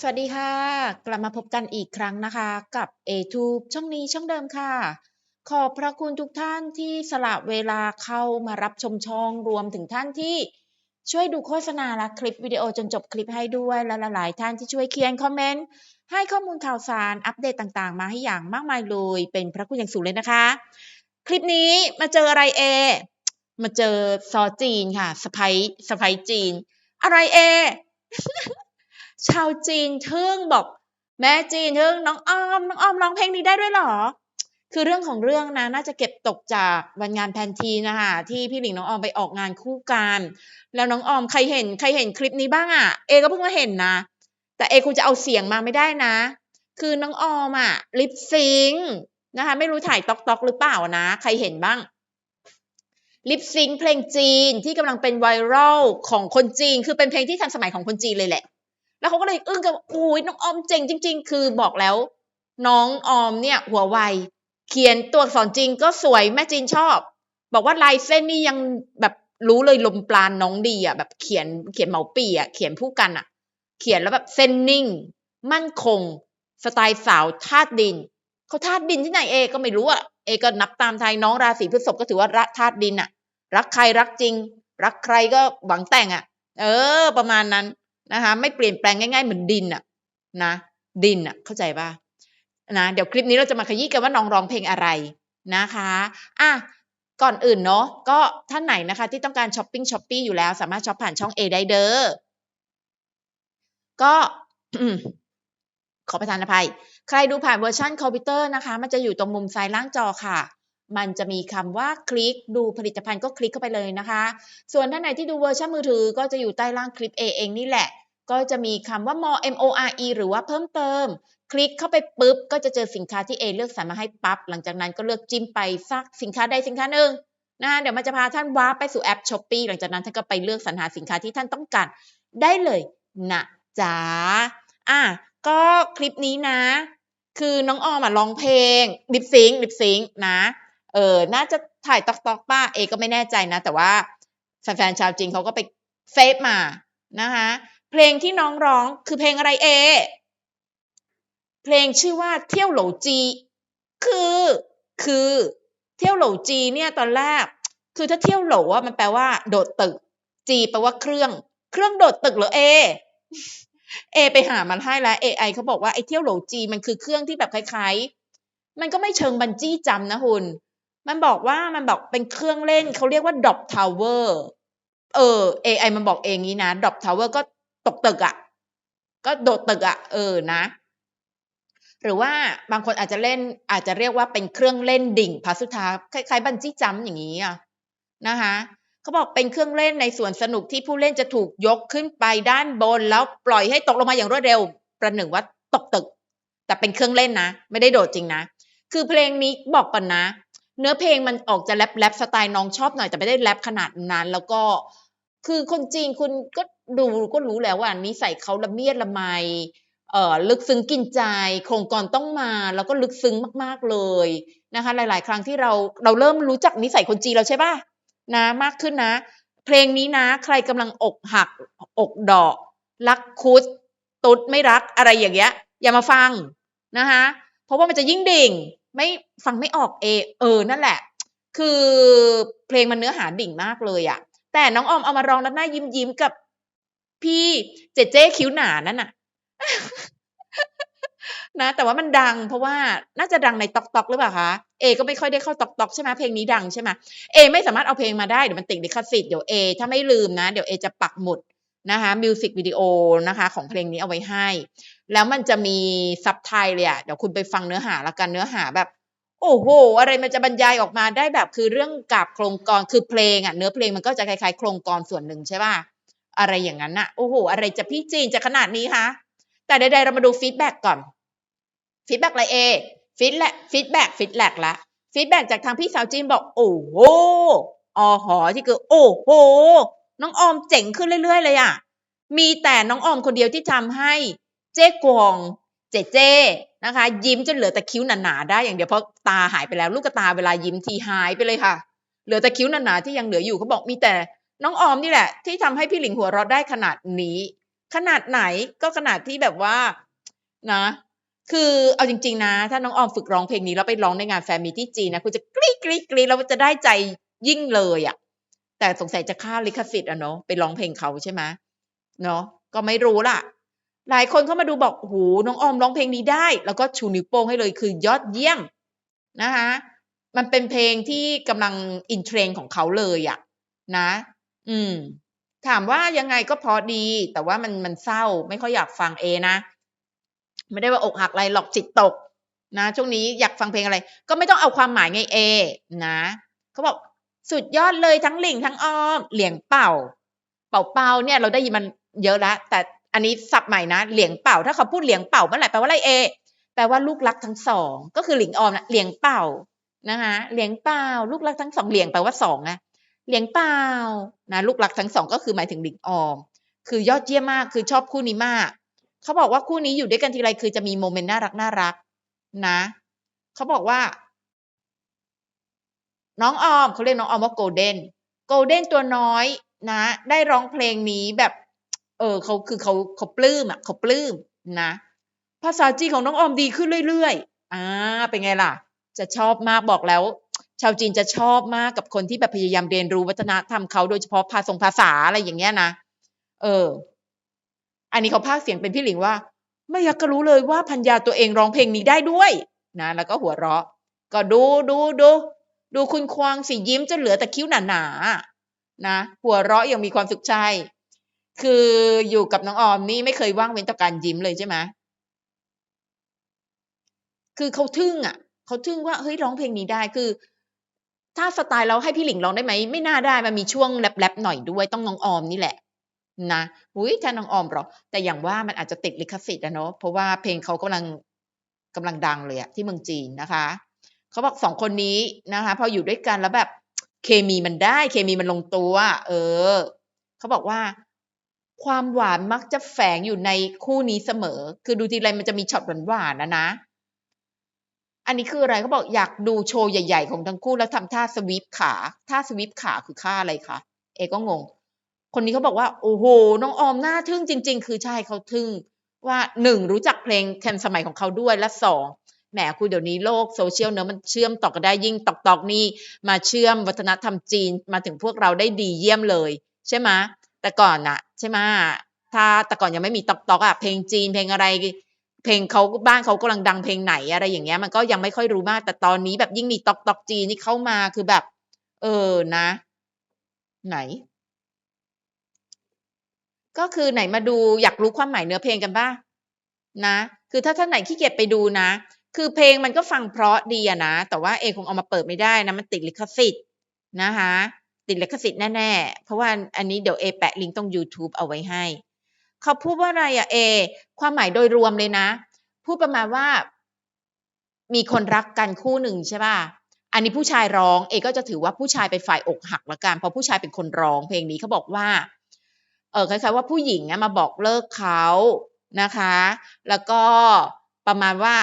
สวัสดีค่ะ กลับมาพบกันอีกครั้งนะคะ กับ A-Tube ช่องนี้ช่องเดิมค่ะ ขอบพระคุณทุกท่านที่สละเวลาเข้ามารับชมช่องรวมถึงท่านที่ช่วยดูโฆษณาและคลิปวิดีโอจนจบคลิปให้ด้วยและหลายๆท่านที่ช่วยเขียนคอมเมนต์ให้ข้อมูลข่าวสารอัปเดตต่างๆ มาให้อย่างมากมายเลยเป็นพระคุณอย่างสูงเลยนะคะ คลิปนี้มาเจออะไรเอ มาเจอซอจีนค่ะสไปสไปจีน อะไรเอ ชาวจีนทึ่งบอก แม่จีนทึ่งน้องออมน้องออมร้องเพลงนี้ได้ด้วยหรอ คือเรื่องของเรื่องนะน่าจะเก็บตกจากวันงานแพนทีนะคะที่พี่หลิงน้องออมไปออกงานคู่กันแล้วน้องออมใครเห็นใครเห็นคลิปนี้บ้างอะ เอก็เพิ่งมาเห็นนะ แต่เอคงจะเอาเสียงมาไม่ได้นะ คือน้องออมอะลิปซิงนะคะไม่รู้ถ่ายตอกตอกหรือเปล่านะ ใครเห็นบ้างลิปซิงเพลงจีนที่กำลังเป็นไวรัลของคนจีน คือเป็นเพลงที่ทันสมัยของคนจีนเลยแหละ แล้วเขาก็เลยอึ้งกันอุ้ยน้องออมเจ๋งจริง ๆ คือบอกแล้ว น้องออมเนี่ย หัวไวเขียนตัวอักษรจีนก็สวยแม่จีนชอบ บอกว่าลายเส้นนี่ยังแบบรู้เลยลมปราณน้องดีอะแบบเขียนเขียนเหมาปีอะเขียนผู้กันอะ เขียนแล้วแบบเส้นนิ่ง มั่นคง สไตล์สาวธาตุดินเขาธาตุดินที่ไหนเอ ก็ไม่รู้อะเอก็นับตามไทยน้องราศีพฤษภก็ถือว่ารักธาตุดินอะ รักใครรักจริง รักใครก็หวังแต่งอะ เออ ประมาณนั้น นะคะไม่เปลี่ยนแปลงง่ายๆเหมือนดินอะนะดินอะเข้าใจป่ะนะเดี๋ยวคลิปนี้เราจะมาขยี้กันว่าน้องร้องเพลงอะไรนะคะอะก่อนอื่นเนาะก็ท่านไหนนะคะ ที่ต้องการช้อปปิ้งช้อปปี้อยู่แล้วสามารถช้อปผ่านช่อง A ได้เด้อก็ขอประทานอภัย ใครดูผ่านเวอร์ชันคอมพิวเตอร์นะคะ มันจะอยู่ตรงมุมซ้ายล่างจอค่ะ มันจะมีคำว่าคลิกดูผลิตภัณฑ์ก็คลิกเข้าไปเลยนะคะ ส่วนท่านไหนที่ดูเวอร์ชันมือถือก็จะอยู่ใต้ล่างคลิป A เองนี่แหละ ก็จะมีคำว่า more M O R E หรือว่าเพิ่มเติม คลิกเข้าไปปุ๊บ ก็จะเจอสินค้าที่ A เลือกสรรมาให้ปั๊บหลังจากนั้นก็เลือกจิ้มไปสักสินค้าใดสินค้าหนึ่งนะเดี๋ยวมันจะพาท่านว้าไปสู่แอป s h อ p e e หลังจากนั้นท่านก็ไปเลือกสรรหาสินค้าที่ท่านต้องการได้เลยนะจ๊ะอะก็คลิปนี้นะ คือน้องออมอะร้องเพลงลิปซิงลิปซิงนะเออน่าจะถ่ายตอกตอกป้าเอก็ไม่แน่ใจนะ แต่ว่าแฟนๆชาวจีนเขาก็ไปเซฟมานะคะ เพลงที่น้องร้องคือเพลงอะไรเอ เพลงชื่อว่าเที่ยวโหลจี คือ คือ เที่ยวโหลจีเนี่ยตอนแรก คือถ้าเที่ยวโหลอะมันแปลว่า โดดตึก จีแปลว่าเครื่อง เครื่องโดดตึกเหรอเอ เอ ไปหามันให้แล้ว AI เขาบอกว่าไอ้เที่ยวโหลจีมันคือเครื่องที่แบบคล้ายๆ มันก็ไม่เชิงบันจี้จำนะคุณ มันบอกว่ามันบอกเป็นเครื่องเล่นเขาเรียกว่า drop tower เออ AI มันบอกเองงี้นะ drop tower ก็ ตกตึกอะ่ะ ก็โดดตึกอะ่ะ เออนะ หรือว่าบางคนอาจจะเล่นอาจจะเรียกว่าเป็นเครื่องเล่นดิ่งพาสุธาคล้ายๆ บันจี้จัมอย่างนี้อะนะคะเขาบอกเป็นเครื่องเล่นในสวนสนุกที่ผู้เล่นจะถูกยกขึ้นไปด้านบน แล้วปล่อยให้ตกลงมาอย่างรวดเร็ว ประหนึ่งว่าตกตึก แต่เป็นเครื่องเล่นนะ ไม่ได้โดดจริงนะ คือเพลงนี้บอกก่อนนะ เนื้อเพลงมันออกจะแรปแรปสไตล์น้องชอบหน่อยแต่ไม่ได้แรปขนาดนั้น แล้วก็ คือคนจีนคุณก็ ดูก็รู้แล้วว่านิสัยเขาละเมียดละไมเอ่อลึกซึ้งกินใจ โครงกรต้องมา แล้วก็ลึกซึ้งมากๆเลยนะคะ หลาย ๆ ครั้งที่เราเราเริ่มรู้จักนิสัยคนจีนแล้วใช่ป่ะนะมากขึ้นนะ เพลงนี้นะ ใครกำลังอกหัก อกดอก รักคุด ตุ๊ดไม่รักอะไรอย่างเงี้ย อย่ามาฟังนะคะเพราะว่ามันจะยิ่งดิ่ง ไม่ฟังไม่ออกเอ เออ นั่นแหละ คือเพลงมันเนื้อหาดิ่งมากเลยอะแต่น้องออมเอามาร้องแล้วหน้ายิ้มยิ้มกับ พี่เจเจ้คิ้วหนานั่นน่ะนะแต่ว่ามันดังเพราะว่าน่าจะดังในต๊อกต๊อกหรือเปล่าคะเอก็ไม่ค่อยได้เข้าต๊อกต๊อกใช่ไหมเพลงนี้ดังใช่ไหมเอไม่สามารถเอาเพลงมาได้เดี๋ยวมันติดลิขสิทธิ์เดี๋ยวเอถ้าไม่ลืมนะ เดี๋ยวเอจะปักหมุดนะคะมิวสิกวิดีโอนะคะ ของเพลงนี้เอาไว้ให้ แล้วมันจะมีซับไทยเลยอะเดี๋ยวคุณไปฟังเนื้อหาแล้วกันเนื้อหาแบบ โอ้โห อะไรมันจะบรรยายออกมาได้แบบคือเรื่องกับโครงกรคือเพลงอะเนื้อเพลงมันก็จะคล้ายๆ โครงกรส่วนหนึ่งใช่ป่ะ อะไรอย่างนั้นอะโอ้โห อะไรจะพี่จีนจะขนาดนี้คะ แต่ใดๆเรามาดูฟีดแบ็กก่อนฟีดแบ็กอะไรเอฟีดแลกฟีดแบ็กฟีดแลกละฟีดแบ็กจากทางพี่สาวจีนบอก โอ้โหอ๋อหอที่คือ โอ้โห น้องออมเจ๋งขึ้นเรื่อย ๆ เลยอะมีแต่น้องออมคนเดียวที่ทำให้เจ๊กวงเจเจนะคะ ยิ้มจนเหลือแต่คิ้วหนาๆได้อย่างเดียวเพราะตาหายไปแล้ว ลูกตาเวลายิ้มทีหายไปเลยค่ะ เหลือแต่คิ้วหนาๆที่ยังเหลืออยู่เขาบอกมีแต่ น้องออมนี่แหละ ที่ทำให้พี่หลิงหัวเราะได้ขนาดนี้ ขนาดไหนก็ขนาดที่แบบว่านะ คือเอาจริง ๆ นะ ถ้าน้องออมฝึกร้องเพลงนี้แล้วไปร้องในงานแฟนมีตที่จีนนะคุณจะกรี๊ดกรี๊ดกรี๊ดแล้วจะได้ใจยิ่งเลยอะ่ะ แต่สงสัยจะค่าลิขสิทธิ์อะเนาะไปร้องเพลงเขาใช่ไหมเนาะก็ไม่รู้ล่ะ หลายคนเข้ามาดูบอกโอ้โหน้องออมร้องเพลงนี้ได้ แล้วก็ชูนิ้วโป้งให้เลยคือยอดเยี่ยมนะคะมันเป็นเพลงที่กำลังอินเทรนด์ของเขาเลยอะนะ อืม ถามว่ายังไงก็พอดี แต่ว่ามันมันเศร้าไม่ค่อยอยากฟังเอนะ ไม่ได้ว่าอกหักอะไรหรอกจิตตก นะช่วงนี้อยากฟังเพลงอะไร ก็ไม่ต้องเอาความหมายไงเอ นะเขาบอกสุดยอดเลยทั้งหลิงทั้งอ้อม เหลียงเป่า เป่าเป่าเนี่ยเราได้ยินมันเยอะแล้วแต่อันนี้สับใหม่นะเหลียงเป่า ถ้าเขาพูดเหลียงเป่าเมื่อไหร่แปลว่าอะไรเอ แปลว่าลูกรักทั้งสอง ก็คือหลิงออมนะเหลียงเป่านะคะเหลียงเป่า ลูกรักทั้งสองเหลียงแปลว่าสองนะ เหลียงเปล่านะลูกรักทั้งสองก็คือหมายถึงหลิงออม คือยอดเยี่ยมมากคือชอบคู่นี้มาก เขาบอกว่าคู่นี้อยู่ด้วยกันทีไรคือจะมีโมเมนต์น่ารักน่ารักนะ เขาบอกว่า น้องออมเขาเรียกน้องออมว่าโกลเด้นโกลเด้นตัวน้อยนะ ได้ร้องเพลงนี้แบบ เออเขาคือเขาเขาปลื้มอะเขาปลื้มนะ ภาษาจีนของน้องออมดีขึ้นเรื่อยๆอ่าเป็นไงล่ะ จะชอบมากบอกแล้ว ชาวจีนจะชอบมากกับคนที่แบบพยายามเรียนรู้วัฒนธรรมเขาโดยเฉพาะภาษาภาษาอะไรอย่างเงี้ยนะเออ อันนี้เขาพากย์เสียงเป็นพี่หลิงว่า ไม่อยากรู้เลยว่าพัญญาตัวเองร้องเพลงนี้ได้ด้วยนะแล้วก็หัวเราะ ก็ดูดูดูดูคุณควางสียิ้มจนเหลือแต่คิ้วหนาๆนะหัวเราะยังมีความสุขใจ คืออยู่กับน้องออมนี่ไม่เคยว่างเว้นต่อการยิ้มเลยใช่ไหมคือเขาทึ่งอะเขาทึ่งว่าเฮ้ยร้องเพลงนี้ได้คือ ถ้าสไตล์เราให้พี่หลิงร้องได้ไหมไม่น่าได้มันมีช่วงแรปๆหน่อยด้วยต้องน้องออมนี่แหละนะอุ้ยถ้าน้องออมหรอ แต่อย่างว่ามันอาจจะติดลิขสิทธิ์อะเนาะเพราะว่าเพลงเขากำลังกำลังดังเลยอะที่เมืองจีนนะคะเขาบอกสองคนนี้นะคะพออยู่ด้วยกันแล้วแบบเคมีมันได้เคมีมันลงตัว เออเขาบอกว่า ความหวานมักจะแฝงอยู่ในคู่นี้เสมอ คือดูทีไรมันจะมีช็อตหวานๆนะนะ อันนี้คืออะไรเขาบอกอยากดูโชว์ใหญ่ๆ ของทั้งคู่แล้วทำท่าสวีปขาท่าสวีปขาคือค่าอะไรคะเอก็งง คนนี้เขาบอกว่าโอ้โหน้องออมน่าทึ่งจริง ๆ คือใช่เขาทึ่งว่าหนึ่งรู้จักเพลงทันสมัยของเขาด้วยและสองแหมคุณเดี๋ยวนี้โลกโซเชียลเนอะมันเชื่อมต่อกันได้ยิ่งตอกตอกนี่มาเชื่อมวัฒนธรรมจีนมาถึงพวกเราได้ดีเยี่ยมเลย ใช่ไหมแต่ก่อนอะใช่ไหมถ้าแต่ก่อนยังไม่มีตอกตอกอะเพลงจีนเพลงอะไร เพลงเขาบ้านเขากำลังดังเพลงไหนอะไรอย่างเงี้ย มันก็ยังไม่ค่อยรู้มาก แต่ตอนนี้แบบยิ่งมีตอกตอกจีนี่เข้ามาคือแบบ เออนะ ไหน ก็คือไหนมาดูอยากรู้ความหมายเนื้อเพลงกันบ้างนะ คือถ้าท่านไหนขี้เกียจไปดูนะ คือเพลงมันก็ฟังเพราะดีอะนะ แต่ว่าเอคงเอามาเปิดไม่ได้นะ มันติดลิขสิทธิ์นะคะ ติดลิขสิทธิ์แน่ๆ เพราะว่าอันนี้เดี๋ยวเอแปะลิงก์ตรง YouTube เอาไว้ให้ เขาพูดว่าอะไรอะเอ ความหมายโดยรวมเลยนะ พูดประมาณว่า มีคนรักกันคู่หนึ่งใช่ป่ะ อันนี้ผู้ชายร้อง เอก็จะถือว่าผู้ชายเป็นฝ่ายอกหักละกัน เพราะผู้ชายเป็นคนร้องเพลงนี้เขาบอกว่า เออคล้ายๆว่าผู้หญิงมาบอกเลิกเขานะคะ แล้วก็ประมาณว่า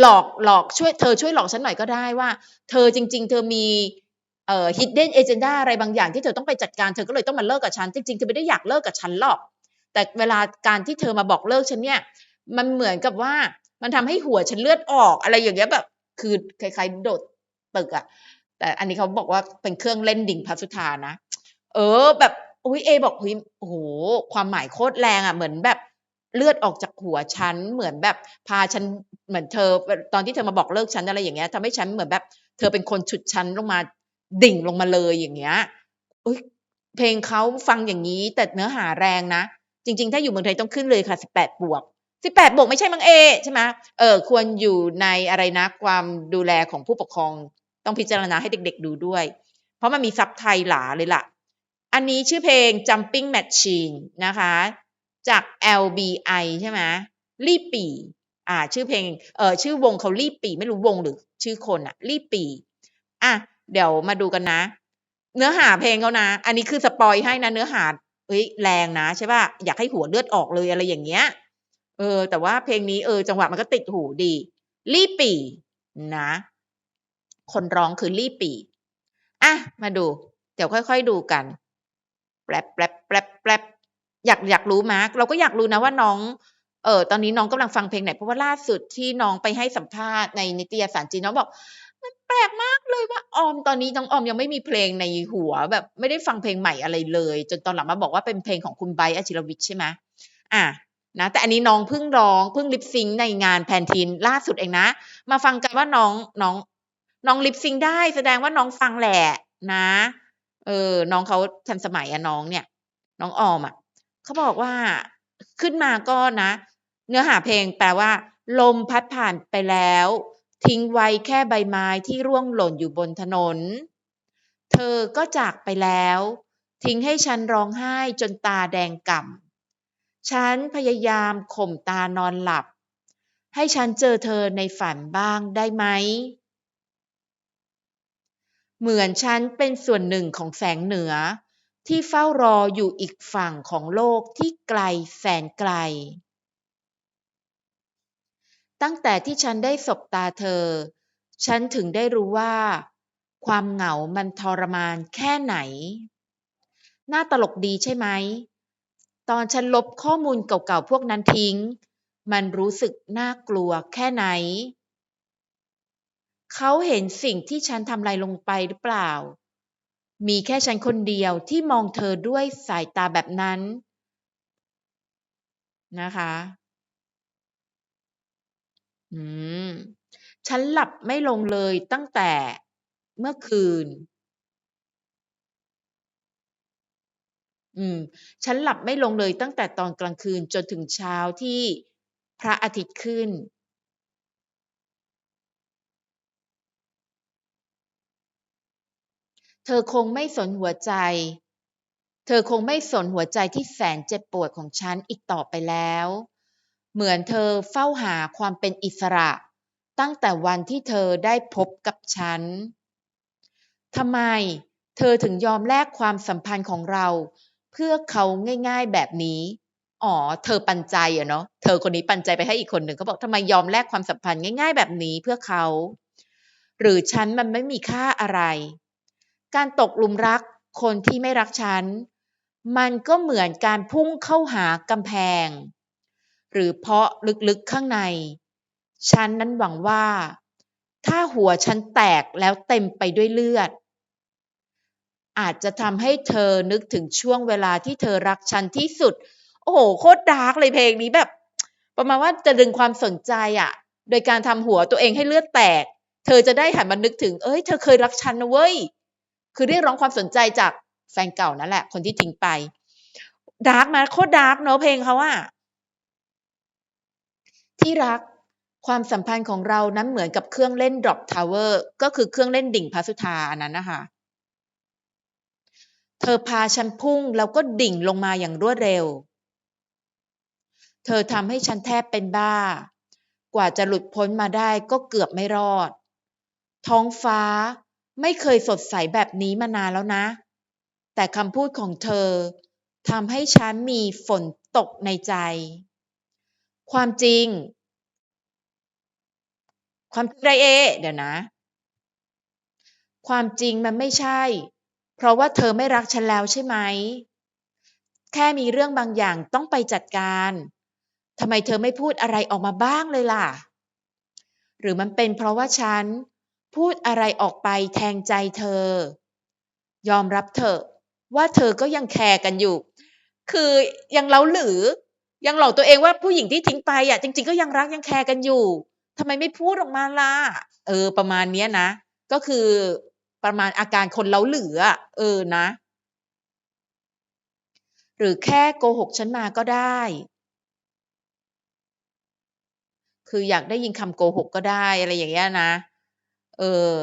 หลอกหลอกช่วยเธอช่วยหลอกฉันหน่อยก็ได้ว่า เธอจริง ๆ เธอมีเอ่อ hidden agenda อะไรบางอย่างที่เธอต้องไปจัดการเธอก็เลยต้องมาเลิกกับฉัน จริงๆเธอไม่ได้อยากเลิกกับฉันหรอก แต่เวลาการที่เธอมาบอกเลิกฉันเนี่ย มันเหมือนกับว่ามันทำให้หัวฉันเลือดออกอะไรอย่างเงี้ยแบบ คือคล้ายๆโดดตึกอะแต่อันนี้เขาบอกว่าเป็นเครื่องเล่นดิ่งพัสุธานะ เออ แบบอุ้ยเอ บอกเฮ้ยโอ้โหความหมายโคตรแรงอะเหมือนแบบเลือดออกจากหัวฉันเหมือนแบบพาฉันเหมือนเธอ ตอนที่เธอมาบอกเลิกฉันอะไรอย่างเงี้ยทำให้ฉันเหมือนแบบ เธอเป็นคนฉุดฉันลงมาดิ่งลงมาเลยอย่างเงี้ยเพลงเขาฟังอย่างนี้แต่เนื้อหาแรงนะ จริง ๆ ถ้าอยู่เมืองไทยต้องขึ้นเลยค่ะสิบวกสิบวกไม่ใช่มังเอใช่ไหมเออควรอยู่ในอะไรนะ ความดูแลของผู้ปกครอง ต้องพิจารณาให้เด็ก ๆ ดูด้วย เพราะมันมีซับไทยหลาเลยล่ะ อันนี้ชื่อเพลง jumping machine นะคะ จาก LBI ใช่ไหมลี่ปีอ่า ชื่อเพลงเออชื่อวงเขาลี่ปีไม่รู้วงหรือ ชื่อคนอะลี่ปีอะเดี๋ยวมาดูกันนะ เนื้อหาเพลงเขานะ อันนี้คือสปอยให้นะเนื้อหา เอ้ยแรงนะใช่ป่ะอยากให้หัวเลือดออกเลยอะไรอย่างเงี้ย เออ แต่ว่าเพลงนี้เออ จังหวะมันก็ติดหูดีลี่ปีนะ คนร้องคือลี่ปีอะมาดู เดี๋ยวค่อยๆดูกันแปลบแปลบแปลบแปลบอยากอยากรู้ไหมเราก็อยากรู้นะว่าน้องเออตอนนี้น้องกำลังฟังเพลงไหนเพราะว่าล่าสุดที่น้องไปให้สัมภาษณ์ในนิตยสารจีนน้องบอก ลกมากเลยว่าออมตอนนี้น้องออมยังไม่มีเพลงในหัว แบบไม่ได้ฟังเพลงใหม่อะไรเลย จนตอนหลังมาบอกว่าเป็นเพลงของคุณไบร์ทอชิรวิทย์ใช่ไหมอะนะแต่อันนี้น้องเพิ่งร้องเพิ่งลิปซิงในงานแพนทีนล่าสุดเองนะ มาฟังกันว่าน้องน้องน้องลิปซิงได้แสดงว่าน้องฟังแหละนะเออน้องเขาทันสมัยอะน้องเนี่ย น้องออมอะเขาบอกว่าขึ้นมาก็นะ เนื้อหาเพลงแปลว่า ลมพัดผ่านไปแล้ว ทิ้งไว้แค่ใบไม้ที่ร่วงหล่นอยู่บนถนน เธอก็จากไปแล้ว ทิ้งให้ฉันร้องไห้จนตาแดงก่ำ ฉันพยายามข่มตานอนหลับ ให้ฉันเจอเธอในฝันบ้างได้ไหม เหมือนฉันเป็นส่วนหนึ่งของแสงเหนือ ที่เฝ้ารออยู่อีกฝั่งของโลกที่ไกลแสนไกล ตั้งแต่ที่ฉันได้สบตาเธอ ฉันถึงได้รู้ว่า ความเหงามันทรมานแค่ไหน น่าตลกดีใช่ไหม ตอนฉันลบข้อมูลเก่าๆพวกนั้นทิ้ง มันรู้สึกน่ากลัวแค่ไหน เขาเห็นสิ่งที่ฉันทำลายลงไปหรือเปล่า มีแค่ฉันคนเดียวที่มองเธอด้วยสายตาแบบนั้นนะคะ อืม ฉันหลับไม่ลงเลยตั้งแต่เมื่อคืน อืม ฉันหลับไม่ลงเลยตั้งแต่ตอนกลางคืนจนถึงเช้าที่พระอาทิตย์ขึ้น เธอคงไม่สนหัวใจ เธอคงไม่สนหัวใจที่แสนเจ็บปวดของฉันอีกต่อไปแล้ว เหมือนเธอเฝ้าหาความเป็นอิสระ ตั้งแต่วันที่เธอได้พบกับฉันทำไม เธอถึงยอมแลกความสัมพันธ์ของเรา เพื่อเขาง่าย ๆแบบนี้ อ๋อ เธอปันใจอะเนาะ เธอคนนี้ปันใจไปให้อีกคนหนึ่งเขาบอกทำไมยอมแลกความสัมพันธ์ง่าย ๆ แบบนี้เพื่อเขา หรือฉันมันไม่มีค่าอะไร การตกหลุมรักคนที่ไม่รักฉัน มันก็เหมือนการพุ่งเข้าหากำแพง หรือเพราะลึกๆข้างใน ฉันนั้นหวังว่า ถ้าหัวฉันแตกแล้วเต็มไปด้วยเลือด อาจจะทำให้เธอนึกถึงช่วงเวลาที่เธอรักฉันที่สุด โอ้โห โคตรดาร์กเลยเพลงนี้แบบ ประมาณว่าจะดึงความสนใจอะโดยการทำหัวตัวเองให้เลือดแตก เธอจะได้หันมานึกถึง เอ้ย เธอเคยรักฉันนะเว้ย คือเรียกร้องความสนใจจากแฟนเก่านั่นแหละ คนที่ทิ้งไปดาร์กมาโคตรดาร์กเนอะเพลงเขาอะ ที่รัก ความสัมพันธ์ของเรานั้นเหมือนกับเครื่องเล่น Drop Tower ก็คือเครื่องเล่นดิ่งพระสุธาอันนั้นนะคะเธอพาฉันพุ่งแล้วก็ดิ่งลงมาอย่างรวดเร็ว เธอทำให้ฉันแทบเป็นบ้า กว่าจะหลุดพ้นมาได้ก็เกือบไม่รอด ท้องฟ้าไม่เคยสดใสแบบนี้มานานแล้วนะ แต่คำพูดของเธอทำให้ฉันมีฝนตกในใจ ความจริง ความจริงไรเอ เดี๋ยวนะ ความจริงมันไม่ใช่ เพราะว่าเธอไม่รักฉันแล้วใช่ไหม แค่มีเรื่องบางอย่างต้องไปจัดการทำไมเธอไม่พูดอะไรออกมาบ้างเลยล่ะ หรือมันเป็นเพราะว่าฉันพูดอะไรออกไปแทงใจเธอ ยอมรับเถอะว่าเธอก็ยังแคร์กันอยู่ คือยังเล้าหรือ ยังหลอกตัวเองว่าผู้หญิงที่ทิ้งไปอะจริง ๆ ก็ยังรักยังแคร์กันอยู่ ทำไมไม่พูดออกมาล่ะเออ ประมาณเนี้ยนะ ก็คือประมาณอาการคนเล้าหรือ เออนะ หรือแค่โกหกฉันมาก็ได้ คืออยากได้ยินคำโกหกก็ได้อะไรอย่างเงี้ยนะ เออ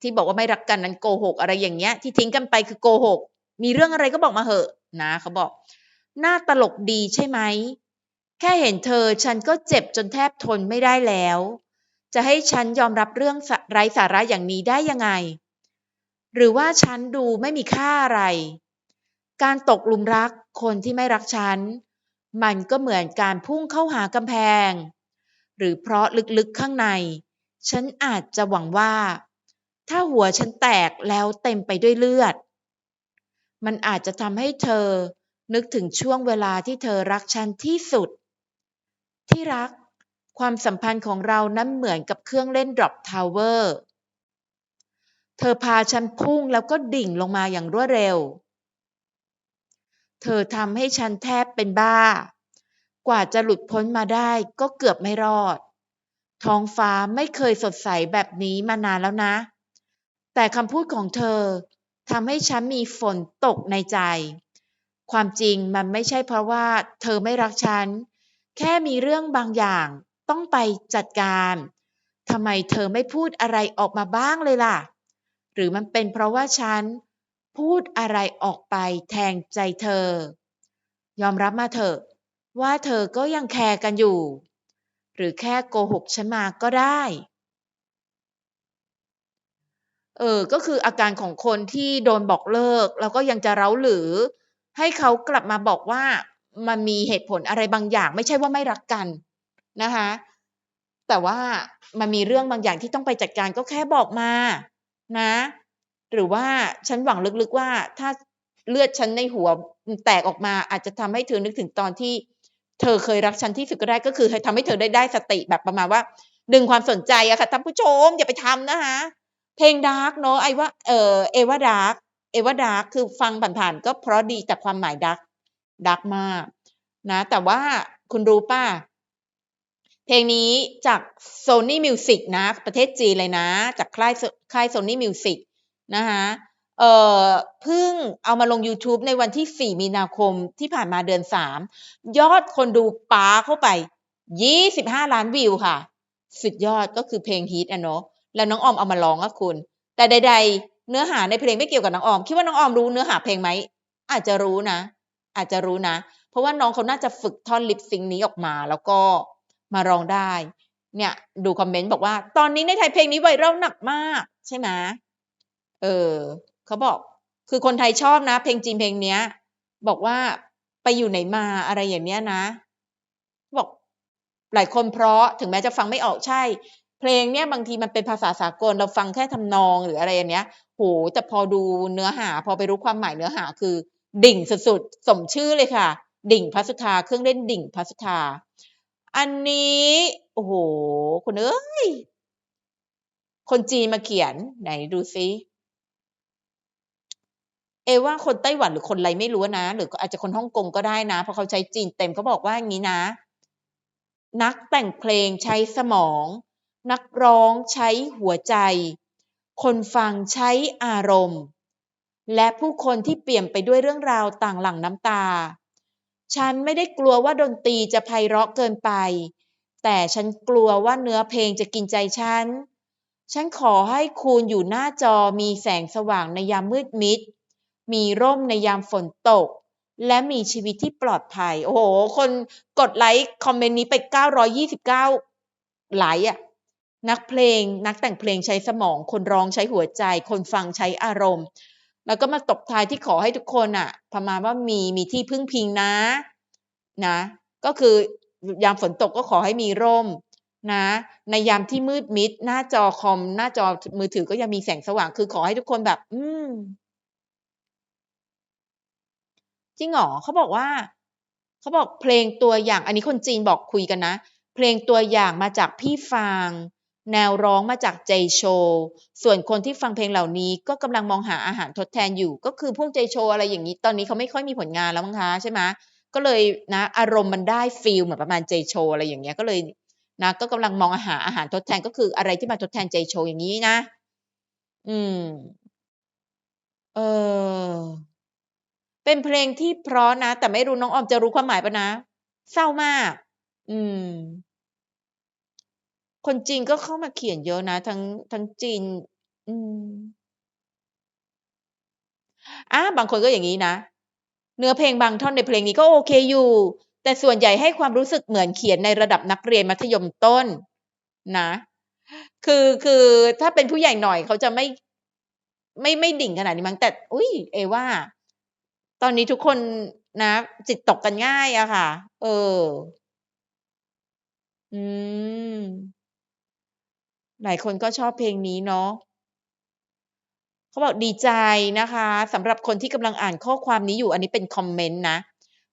ที่บอกว่าไม่รักกันนั้นโกหกอะไรอย่างเงี้ย ที่ทิ้งกันไปคือโกหก มีเรื่องอะไรก็บอกมาเหอะ นะเขาบอกน่าตลกดีใช่ไหม แค่เห็นเธอฉันก็เจ็บจนแทบทนไม่ได้แล้ว จะให้ฉันยอมรับเรื่องไร้สาระอย่างนี้ได้ยังไง หรือว่าฉันดูไม่มีค่าอะไร การตกหลุมรักคนที่ไม่รักฉัน มันก็เหมือนการพุ่งเข้าหากำแพง หรือเพราะลึกๆข้างใน ฉันอาจจะหวังว่า ถ้าหัวฉันแตกแล้วเต็มไปด้วยเลือด มันอาจจะทำให้เธอนึกถึงช่วงเวลาที่เธอรักฉันที่สุด ที่รัก ความสัมพันธ์ของเรานั้นเหมือนกับเครื่องเล่นดรอปทาวเวอร์ เธอพาฉันพุ่งแล้วก็ดิ่งลงมาอย่างรวดเร็ว เธอทำให้ฉันแทบเป็นบ้า กว่าจะหลุดพ้นมาได้ก็เกือบไม่รอด ท้องฟ้าไม่เคยสดใสแบบนี้มานานแล้วนะ แต่คำพูดของเธอทำให้ฉันมีฝนตกในใจ ความจริงมันไม่ใช่เพราะว่าเธอไม่รักฉัน แค่มีเรื่องบางอย่างต้องไปจัดการทำไมเธอไม่พูดอะไรออกมาบ้างเลยล่ะ หรือมันเป็นเพราะว่าฉันพูดอะไรออกไปแทงใจเธอ ยอมรับมาเถอะ ว่าเธอก็ยังแคร์กันอยู่ หรือแค่โกหกฉันมาก็ได้ เออ ก็คืออาการของคนที่โดนบอกเลิก แล้วก็ยังจะเร้าหรือ ให้เขากลับมาบอกว่า มันมีเหตุผลอะไรบางอย่าง ไม่ใช่ว่าไม่รักกันนะคะ แต่ว่ามันมีเรื่องบางอย่างที่ต้องไปจัดการก็แค่บอกมานะ หรือว่าฉันหวังลึกๆว่าถ้าเลือดฉันในหัวแตกออกมา อาจจะทำให้เธอนึกถึงตอนที่ เธอเคยรักฉันที่สุดก็ได้ก็คือทำให้เธอได้ได้สติแบบประมาณว่า ดึงความสนใจอะค่ะท่านผู้ชมอย่าไปทำนะคะเพลงดาร์กเนาะไอ้ว่าเออเอว่าดาร์กเอว่าดาร์กคือฟังผ่านๆก็เพราะดีแต่ความหมายดาร์ก ดาร์กมากนะแต่ว่าคุณรู้ป่ะ เพลงนี้จาก Sony Music นะ ประเทศจีนเลยนะ จากค่ายค่าย Sony Music นะคะเอ่อเพิ่งเอามาลง YouTube ในวันที่ 4 มีนาคมที่ผ่านมาเดือน 3 ยอดคนดูป้าเข้าไป 25 ล้านวิวค่ะ สุดยอดก็คือเพลงฮิตอะเนาะแล้วน้องออมเอามาร้องอะคุณ แต่ใด ๆ เนื้อหาในเพลงไม่เกี่ยวกับน้องออม คิดว่าน้องออมรู้เนื้อหาเพลงไหมอาจจะรู้นะ อาจจะรู้นะ เพราะว่าน้องเขาน่าจะฝึกท่อนลิปซิงนี้ออกมา แล้วก็มาร้องได้ เนี่ยดูคอมเมนต์บอกว่า ตอนนี้ในไทยเพลงนี้ไวรัลหนักมาก ใช่ไหมเออเขาบอก คือคนไทยชอบนะ เพลงจีนเพลงเนี้ย บอกว่าไปอยู่ไหนมาอะไรอย่างเนี้ยนะ บอกหลายคนเพราะถึงแม้จะฟังไม่ออกใช่ เพลงเนี้ยบางทีมันเป็นภาษาสากลเราฟังแค่ทำนองหรืออะไรอย่างเนี้ยโหแต่พอดูเนื้อหา พอไปรู้ความหมายเนื้อหาคือ ดิ่งสุดๆ สมชื่อเลยค่ะ ดิ่งพัสุธาเครื่องเล่นดิ่งพัสุธา อันนี้โอ้โหคุณเอ้ยคนจีนมาเขียนไหนดูซิเอว่าคนไต้หวันหรือคนอะไรไม่รู้นะ หรืออาจจะคนฮ่องกงก็ได้นะ เพราะเขาใช้จีนเต็มเขาบอกว่าอย่างนี้นะ นักแต่งเพลงใช้สมอง นักร้องใช้หัวใจ คนฟังใช้อารมณ์ และผู้คนที่เปลี่ยนไปด้วยเรื่องราวต่างหลั่งน้ำตา ฉันไม่ได้กลัวว่าดนตรีจะไพเราะเกินไป แต่ฉันกลัวว่าเนื้อเพลงจะกินใจฉัน ฉันขอให้คุณอยู่หน้าจอมีแสงสว่างในยามมืดมิด มีร่มในยามฝนตก และมีชีวิตที่ปลอดภัย โอ้โห คนกดไลค์คอมเมนต์นี้ไป 929 ไลค์อะนักเพลง นักแต่งเพลงใช้สมอง คนร้องใช้หัวใจ คนฟังใช้อารมณ์ แล้วก็มาตบท้ายที่ขอให้ทุกคนอะประมาณว่ามีมีที่พึ่งพิงนะนะ ก็คือยามฝนตกก็ขอให้มีร่มนะ ในยามที่มืดมิด หน้าจอคอม หน้าจอมือถือก็ยังมีแสงสว่างคือขอให้ทุกคนแบบ อืมจริงเหรอเขาบอกว่า เขาบอกเพลงตัวอย่าง อันนี้คนจีนบอกคุยกันนะ เพลงตัวอย่างมาจากพี่ฟาง แนวร้องมาจากเจโช ส่วนคนที่ฟังเพลงเหล่านี้ก็กำลังมองหาอาหารทดแทนอยู่ ก็คือพวกเจโชอะไรอย่างนี้ ตอนนี้เขาไม่ค่อยมีผลงานแล้วมั้งคะใช่ไหมก็เลยนะอารมณ์มันได้ฟีลเหมือนประมาณเจโชอะไรอย่างเงี้ยก็เลยนะก็กำลังมองอาหารอาหารทดแทนก็คืออะไรที่มาทดแทนเจโชอย่างนี้นะ อืม เออ เป็นเพลงที่เพราะนะ แต่ไม่รู้น้องออมจะรู้ความหมายปะนะ เศร้ามาก อืม คนจีนก็เข้ามาเขียนเยอะนะ ทั้งทั้งจีน อืมอะบางคนก็อย่างนี้นะ เนื้อเพลงบางท่อนในเพลงนี้ก็โอเคอยู่ แต่ส่วนใหญ่ให้ความรู้สึกเหมือนเขียนในระดับนักเรียนมัธยมต้น นะ คือคือถ้าเป็นผู้ใหญ่หน่อยเขาจะไม่ ไม่ไม่ดิ่งขนาดนี้มั้งแต่ อุ้ยเอว่า ตอนนี้ทุกคนนะ จิตตกกันง่ายอะค่ะ เออ อืม หลายคนก็ชอบเพลงนี้เนาะเขาบอกดีใจนะคะสำหรับคนที่กำลังอ่านข้อความนี้อยู่อันนี้เป็นคอมเมนต์นะ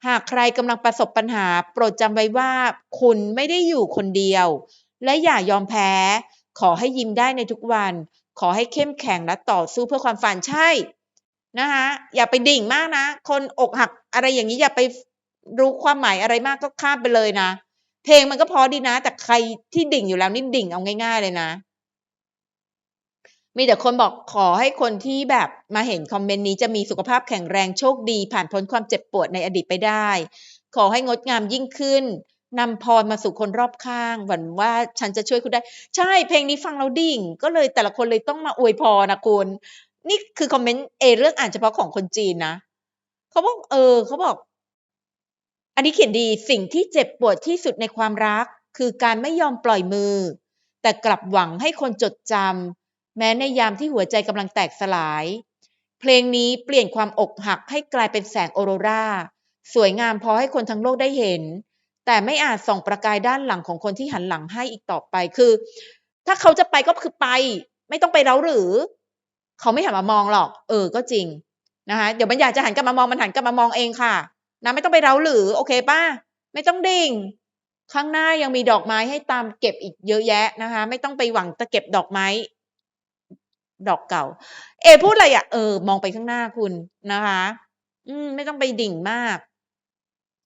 หากใครกำลังประสบปัญหา โปรดจำไว้ว่าคุณไม่ได้อยู่คนเดียว และอย่ายอมแพ้ ขอให้ยิ้มได้ในทุกวัน ขอให้เข้มแข็งและต่อสู้เพื่อความฝันใช่นะคะอย่าไปดิ่งมากนะ คนอกหักอะไรอย่างนี้อย่าไปรู้ความหมายอะไรมากก็ข้ามไปเลยนะ เพลงมันก็พอดีนะ แต่ใครที่ดิ่งอยู่แล้วนี่ดิ่งเอาง่าย ๆ เลยนะ มีแต่คนบอกขอให้คนที่แบบมาเห็นคอมเมนต์นี้จะมีสุขภาพแข็งแรงโชคดี ผ่านพ้นความเจ็บปวดในอดีตไปได้ ขอให้งดงามยิ่งขึ้นนำพรมาสู่คนรอบข้าง หวังว่าฉันจะช่วยคุณได้ ใช่เพลงนี้ฟังแล้วดิ่ง ก็เลยแต่ละคนเลยต้องมาอวยพรนะคุณ นี่คือคอมเมนต์เอเรื่องอ่านเฉพาะของคนจีนนะเขาบอกเออเขาบอก อันนี้เขียนดีสิ่งที่เจ็บปวดที่สุดในความรัก คือการไม่ยอมปล่อยมือ แต่กลับหวังให้คนจดจำแม้ในยามที่หัวใจกำลังแตกสลาย เพลงนี้เปลี่ยนความอกหักให้กลายเป็นแสงออโรราสวยงามพอให้คนทั้งโลกได้เห็น แต่ไม่อาจส่องประกายด้านหลังของคนที่หันหลังให้อีกต่อไปคือ ถ้าเขาจะไปก็คือไป ไม่ต้องไปเราหรือ เขาไม่หันมามองหรอก เออก็จริงนะคะเดี๋ยวมันอยากจะหันกลับมามองมันหันกลับมามองเองค่ะ นะไม่ต้องไปเร้าหรือโอเคป่ะไม่ต้องดิ่ง ข้างหน้ายังมีดอกไม้ให้ตามเก็บอีกเยอะแยะนะคะ ไม่ต้องไปหวังจะเก็บดอกไม้ ดอกเก่า เอ พูดอะไรอะเออ มองไปข้างหน้าคุณนะคะ อืม ไม่ต้องไปดิ่งมาก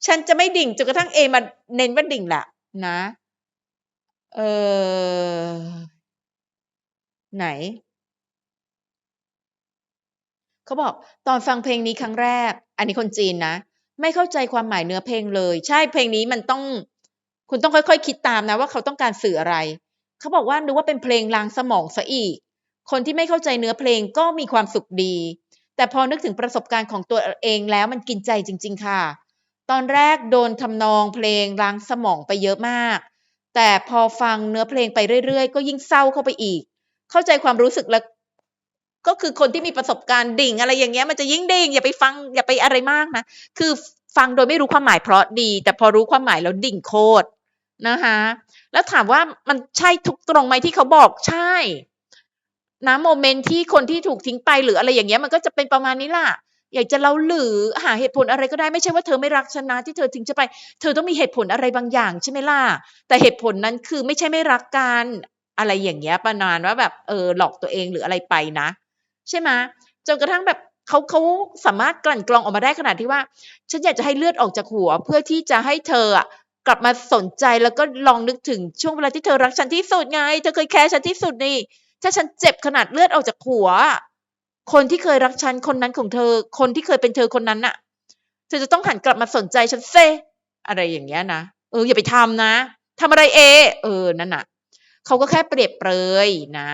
ฉันจะไม่ดิ่งจนกระทั่งเอมาเน้นว่าดิ่งแหละนะเออไหนเขาบอกตอนฟังเพลงนี้ครั้งแรก อันนี้คนจีนนะ ไม่เข้าใจความหมายเนื้อเพลงเลย ใช่เพลงนี้มันต้อง คุณต้องค่อยๆคคิดตามนะว่าเขาต้องการสื่ออะไร เขาบอกว่านึกว่าเป็นเพลงล้างสมองซะอีก คนที่ไม่เข้าใจเนื้อเพลงก็มีความสุขดี แต่พอนึกถึงประสบการณ์ของตัวเองแล้วมันกินใจจริง ๆ ค่ะ ตอนแรกโดนทำนองเพลงล้างสมองไปเยอะมาก แต่พอฟังเนื้อเพลงไปเรื่อยๆ ก็ยิ่งเศร้าเข้าไปอีก เข้าใจความรู้สึกแล้ว ก็คือคนที่มีประสบการณ์ดิ่ง อะไรอย่างเงี้ยมันจะยิ่งดิ่งอย่าไปฟังอย่าไปอะไรมากนะ คือฟังโดยไม่รู้ความหมายเพราะดี แต่พอรู้ความหมายแล้วดิ่งโคตรนะคะแล้วถามว่ามันใช่ทุกตรงไหมที่เขาบอกใช่นะโมเมนต์ที่คนที่ถูกทิ้งไปหรืออะไรอย่างเงี้ยมันก็จะเป็นประมาณนี้ล่ะอยากจะเล่าหรือหาเหตุผลอะไรก็ได้ไม่ใช่ว่าเธอไม่รักฉันนะที่เธอทิ้งฉันไป เธอต้องมีเหตุผลอะไรบางอย่างใช่ไหมล่ะแต่เหตุผลนั้นคือไม่ใช่ไม่รักกันอะไรอย่างเงี้ยประมาณว่าแบบเออหลอกตัวเองหรืออะไรไปนะ ใช่ไหมจนกระทั่งแบบเขาเขาสามารถกลั่นกรองออกมาได้ขนาดที่ว่า ฉันอยากจะให้เลือดออกจากหัว เพื่อที่จะให้เธออะกลับมาสนใจแล้วก็ลองนึกถึงช่วงเวลาที่เธอรักฉันที่สุดไง เธอเคยแคร์ฉันที่สุดนี่ ถ้าฉันเจ็บขนาดเลือดออกจากหัว คนที่เคยรักฉันคนนั้นของเธอ คนที่เคยเป็นเธอคนนั้นน่ะ เธอจะต้องหันกลับมาสนใจฉันเซอะไรอย่างเงี้ยนะ เอออย่าไปทำนะทำอะไรเอ เออนั่นน่ะ เขาก็แค่เปรียบเปรยนะ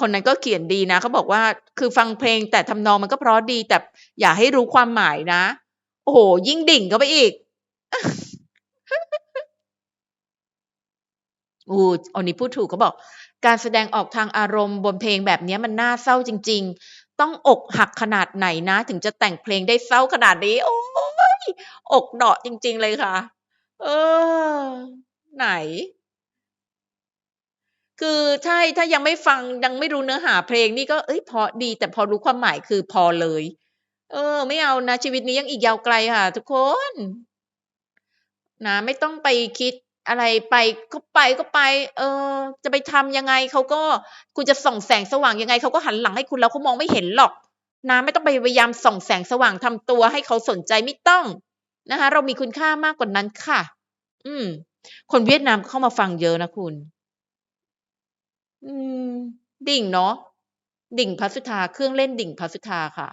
คนนั้นก็เขียนดีนะเขาบอกว่าคือฟังเพลงแต่ทำนองมันก็เพราะดีแต่อย่าให้รู้ความหมายนะ โอ้โฮยิ่งดิ่งเข้าไปอีกโอ้อันนี้พูดถูกเขาบอก การแสดงออกทางอารมณ์บนเพลงแบบนี้มันน่าเศร้าจริง ๆ ต้องอกหักขนาดไหนนะ ถึงจะแต่งเพลงได้เศร้าขนาดนี้ โอ๊ยอกเดาะจริง ๆ เลยค่ะ เออ ไหน คือใช่ถ้ายังไม่ฟังยังไม่รู้เนื้อหาเพลงนี่ก็เฮ้ยพราะดี แต่พอรู้ความหมายคือพอเลย เออ ไม่เอานะชีวิตนี้ยังอีกยาวไกลค่ะ ทุกคนนะไม่ต้องไปคิดอะไรไปก็ไปก็ไป เออ จะไปทำยังไงเขาก็คุณจะส่องแสงสว่างยังไงเขาก็หันหลังให้คุณแล้วเขามองไม่เห็นหรอกนะไม่ต้องไปพยายามส่องแสงสว่างทำตัวให้เขาสนใจไม่ต้องนะคะ เรามีคุณค่ามากกว่านั้นค่ะ อืม คนเวียดนามเข้ามาฟังเยอะนะคุณ อืม ดิ่งเนาะดิ่งพระสุธาเครื่องเล่นดิ่งพระสุธาค่ะ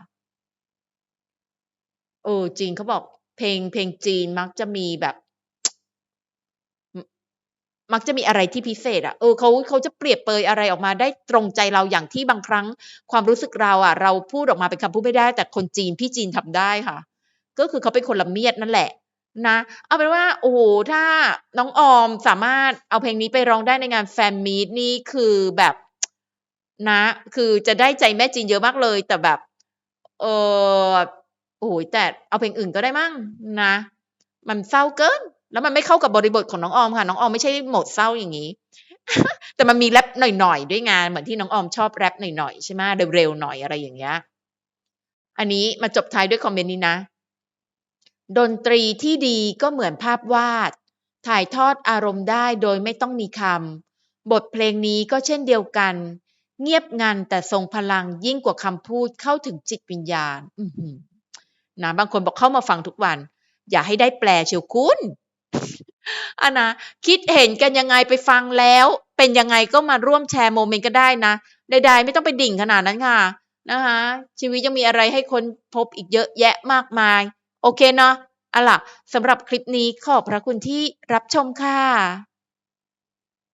เออจริงเขาบอกเพลงเพลงจีนมักจะมีแบบ มักจะมีอะไรที่พิเศษอะเออเขาเขาจะเปรียบเปยอะไรออกมาได้ตรงใจเราอย่างที่บางครั้ง ความรู้สึกเราอะเราพูดออกมาเป็นคำพูดไม่ได้ แต่คนจีนพี่จีนทำได้ค่ะ ก็คือเขาเป็นคนละเมียดนั่นแหละ นะ เอาเป็นว่าโอ้โฮถ้าน้องออมสามารถเอาเพลงนี้ไปร้องได้ในงานแฟนมีตนี่คือแบบนะ คือจะได้ใจแม่จีนเยอะมากเลย แต่แบบ เออโอ้โฮแต่เอาเพลงอื่นก็ได้มั้งนะ มันเศร้าเกิน แล้วมันไม่เข้ากับบริบทของน้องออมค่ะ น้องออมไม่ใช่โหมดเศร้าอย่างงี้ แต่มันมีแรปหน่อยๆด้วยไงเหมือนที่น้องออมชอบแรปหน่อยๆใช่ไหมเร็วๆหน่อยอะไรอย่างเงี้ยอันนี้มาจบท้ายด้วยคอมเมนต์นี้นะ ดนตรีที่ดีก็เหมือนภาพวาด ถ่ายทอดอารมณ์ได้โดยไม่ต้องมีคำ บทเพลงนี้ก็เช่นเดียวกัน เงียบงันแต่ทรงพลังยิ่งกว่าคำพูดเข้าถึงจิตวิญญาณนะบางคนบอกเข้ามาฟังทุกวัน อย่าให้ได้แปลเชียวคุณอะนะคิดเห็นกันยังไงไปฟังแล้ว เป็นยังไงก็มาร่วมแชร์โมเมนต์ก็ได้นะใดๆไม่ต้องไปดิ่งขนาดนั้นค่ะนะคะชีวิตยังมีอะไรให้คนพบอีกเยอะแยะมากมาย โอเคเนาะอะล่ะสำหรับคลิปนี้ขอบพระคุณที่รับชมค่ะ